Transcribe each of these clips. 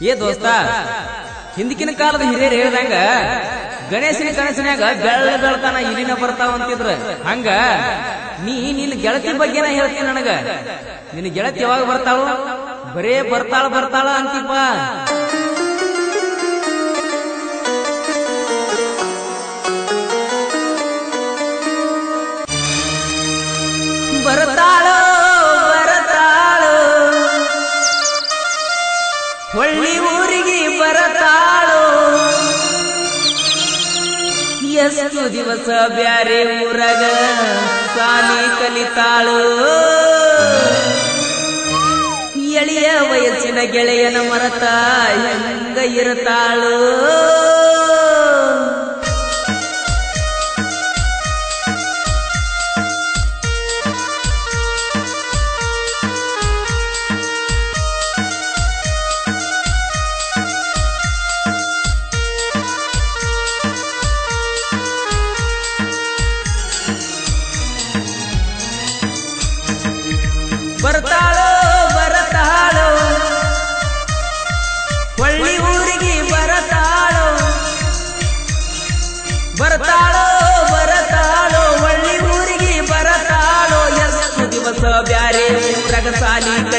ಏ ದೋಸ್ತ ಹಿಂದಿನ ಕಾಲದ ಹಿರಿಯರು ಹೇಳ್ದಂಗ ಗಣೇಶನ ಗಣೇಶನಾಗ ಬೆಳ್ಳ ಬೆಳ್ತಾನ ಇಲಿನ ಬರ್ತಾವ ಅಂತಿದ್ರ. ಹಂಗ, ನೀ ನಿನ್ನ ಗೆಳತಿ ಬಗ್ಗೆನ ಹೇಳ್ತೀನಿ ನನಗ. ನಿನ್ನ ಗೆಳತಿ ಯಾವಾಗ ಬರ್ತಾಳು? ಬರೇ ಬರ್ತಾಳ ಬರ್ತಾಳ ಅಂತಿಪ್ಪ. ದಿವಸ ಬ್ಯಾರೆ ಊರಾಗ ಸಾಲಿ ಕಲಿತಾಳು. ಎಳೆಯ ವಯಸ್ಸಿನ ಗೆಳೆಯನ ಮರತ ಹೆಂಗ ಇರತಾಳು.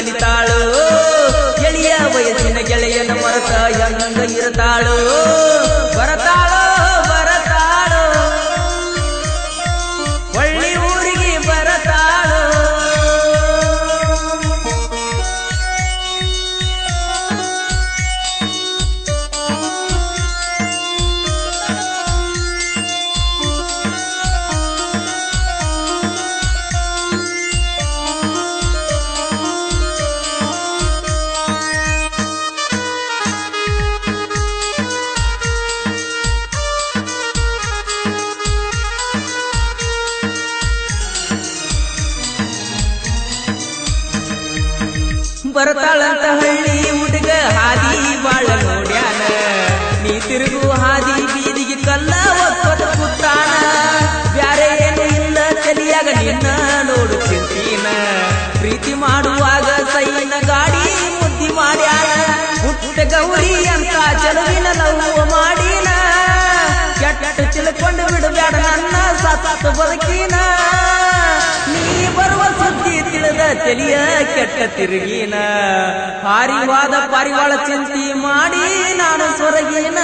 ಕಲಿತಾಳೋ ಎಳಿಯ ವಯಸ್ಸಿನ ಗೆಳೆಯನ ಮರತ ಹೆಂಗ ಇರತಾಳು? ಬರತಾಳು ಬರತಾಳೋ? ಬರ್ತಾಳಂತ ಹಳ್ಳಿ ಹುಡುಗ ಹಾದಿ ಬಾಳ ನೋಡ್ಯಾನ. ನೀ ತಿರುಗು ಹಾದಿ ಬೀದಿಗೆ ಕಲ್ಲ ಒತ್ತ ಕುತ್ತಾನ ಬ್ಯಾರೆ ಏನು ಇಲ್ಲ ತಲಿಯಾಗ ನಿನ್ನ ನೋಡು ಪ್ರೀತಿ ಮಾಡುವಾಗ ಸೈನ ಗಾಡಿ ಮುದ್ದಿ ಮಾಡ್ಯಾನ ಹುಟ್ಟ ಗೌರಿ ಅಂತ ಚಲುವಿನ ಲವ್ ಮಾಡಿನ. ಕೆಟ್ಟ ತಿಳ್ಕೊಂಡು ಬಿಡಬೇಡ ನನ್ನ ಸತ್ತ ಬದುಕಿನ. ತಿಳಿದ ತಲಿಯ ಕೆಟ್ಟ ತಿರುಗಿನ ಪಾರಿವಾದ ಪಾರಿವಾಳ ಚಿಂತಿ ಮಾಡಿ ನಾನು ಸೊರಗಿನ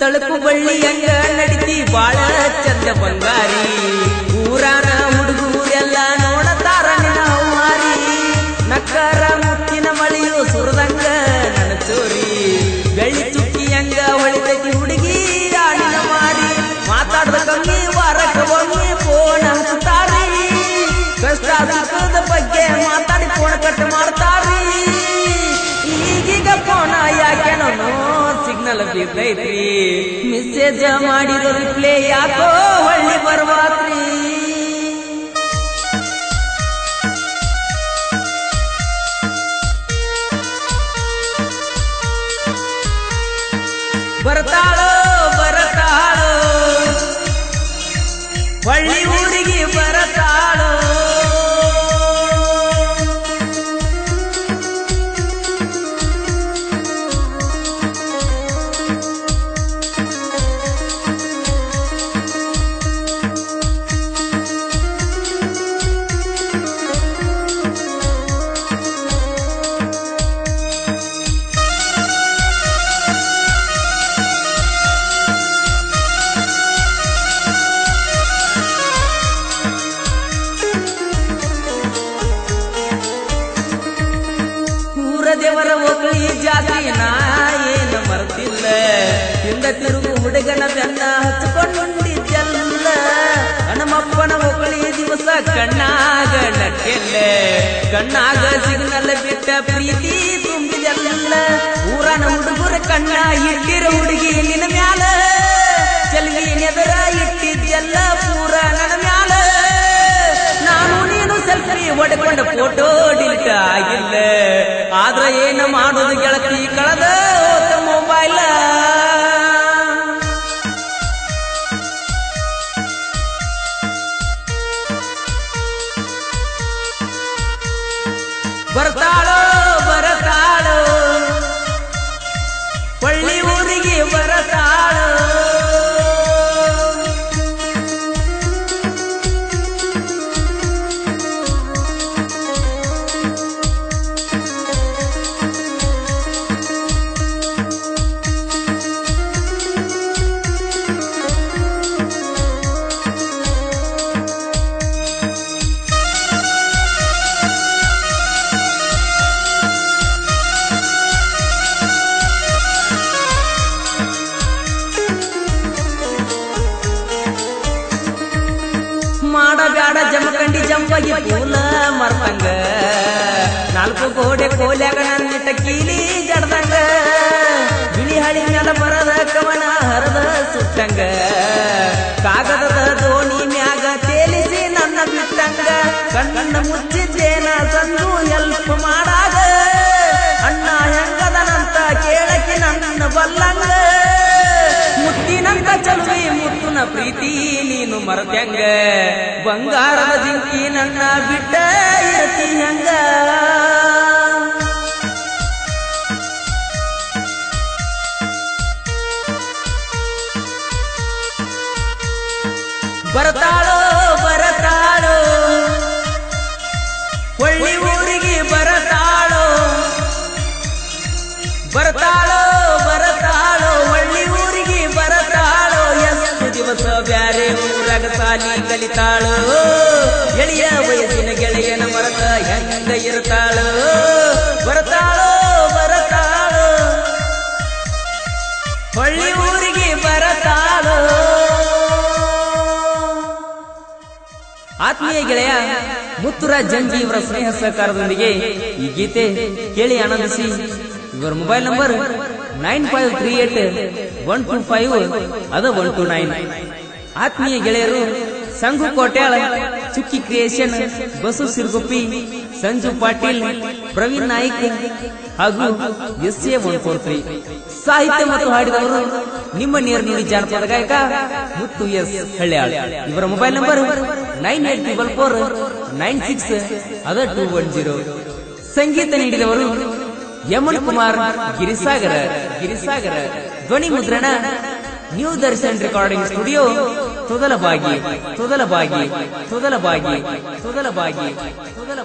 ತಳುಕು ಬಳ್ಳಿ ಹಂಗ ನಡಿತಿ ಬಾಳ ಚಂದ ಬಂಗಾರಿ. ಊರಾನ ಸಿಗ್ನಲ್ ಬಿದ್ದೈತ್ರಿ ಮೆಸೇಜ್ ಮಾಡಿರೋ ರಿಪ್ಲೇ ಯಾಕೋ ಹೊಳ್ಳಿ ಬರ್ವಾತ್ರಿ ಬರ್ತಾಳೋ ಬರತಾಳೋ ಹೊಳ್ಳಿ ಊರಿಗೆ ಬರತಾಳೋ ಕಣ್ಣಾಗ ಸಿಗ್ನಲ್ ಬಿಟ್ಟ ಪ್ರೀತಿ ತುಂಬಿದಲ್ಲ ಊರನ ಹುಡುಗರ ಕಣ್ಣ ಇಟ್ಟಿರ ಹುಡುಗಿ ನಿನ್ನ ಮ್ಯಾಲ ಚೆಲ್ವಿ ನೆದರ ಇಟ್ಟಿದ್ದೆಲ್ಲ ಪೂರ ನನ್ನ ಮ್ಯಾಲ ನಾನು ನೀನು ಸೆಲ್ಫಿ ಹೊಡೆಕೊಂಡ ಫೋಟೋ ಡಿಲೀಟ್ ಆಗಿಲ್ಲ ಆದ್ರ ಏನು ಮಾಡೋದು ಬರ್ತಾಳೋ ಬರತಾಳೋ. ನಾಲ್ಕು ಗೋಡೆ ಕೋಲ್ಯಾಗ ನನ್ನಿಟ್ಟ ಕೀಲಿ ಜಡ್ದಂಗ. ಬಿಳಿ ಹಳಿ ನೆಲ ಬರದ ಕವನ ಹರದ ಸುಟ್ಟಂಗ ಕಾಗದದ ದೋಣಿ ಮ್ಯಾಗ ತೇಲಿಸಿ ನನ್ನ ಬಿಟ್ಟಂಗ ಕಣ್ಣ ಮುಚ್ಚಿದ್ದೇನ ಸಂದು ಎಲ್ಪ ಮಾಡಾಗ. ಅಣ್ಣ ಹೆಂಗದನಂತ ಕೇಳಕ್ಕೆ ನನ್ನ ಬಲ್ಲಂಗ. ಮುತ್ತಿನಂತ ಚಲುವೆ ಮುತ್ತುನ ಪ್ರೀತಿ ನೀನು ಮರತ್ಯಂಗ. ಬಂಗಾರದ ಜಿಂಕಿ ನನ್ನ ಬಿಟ್ಟ ಇರತಿ ಹಂಗ. ಬರತಾಳೋ ಬರತಾಳೋ? ಹೊಳ್ಳಿ ಊರಿಗೆ ಬರತಾಳೋ? ಬರತಾಳೋ ಬರತಾಳೋ? ಒಳ್ಳಿ ಊರಿಗೆ ಬರತಾಳೋ? ಎಷ್ಟು ದಿವಸ ಬ್ಯಾರೆ ಊರಾಗ ಸಾಲಿ ಕಲಿತಾಳೋ? ಎಳೆಯ ವಯಸ್ಸಿನ ಗೆಳೆಯನ ಮರತ ಹೆಂಗ ಇರ್ತಾಳೋ? ಬರ್ತಾಳೋ? ಆತ್ಮೀಯ ಗೆಳೆಯ ಮುತ್ತುರಾಜ್ ಜಂಜಿ ಇವರ ಸ್ನೇಹ ಸಹಕಾರದೊಂದಿಗೆ ಈ ಗೀತೆ ಕೇಳಿ ಆನಂದಿಸಿ. ಇವರ mobile number nine five three eight one two five ಅದ ಒನ್ ಟೂ ನೈನ್. ಆತ್ಮೀಯ ಗೆಳೆಯರು ಸಂಘು ಕೋಟ್ಯಾಳ ಚುಕ್ಕಿ ಕ್ರಿಯೇಷನ್, ಬಸು ಸಿರ್ಗುಪ್ಪಿ ಸಂಜು ಪಾಟೀಲ್, ಪ್ರವೀಣ್ ನಾಯ್ಕ್ ಹಾಗೂ ಎಸ್ ಎ ಒನ್ ಸಾಹಿತ್ಯ ಮತ್ತು ಹಾಡಿದವರು ನಿಮ್ಮ ನುಡಿ ಜಾನಪದ ಗಾಯಕ ಮುತ್ತು ಎಸ್ ಹಳ್ಳಿಯಾಳ. ಇವರ mobile number nine eight triple four, nine six ಅದ ಟೂ ಒನ್ ಜೀರೋ. ಸಂಗೀತ ನೀಡಿದವರು ಯಮನ್ ಕುಮಾರ್ ಗಿರಿಸಾಗರ ಗಿರಿಸಾಗರ ಧ್ವನಿ ಮುದ್ರಣ new Darshan recording studio ತೊದಲ ಬಾಗಿ ತೊದಲ ಬಾಗಿ ತೊದಲ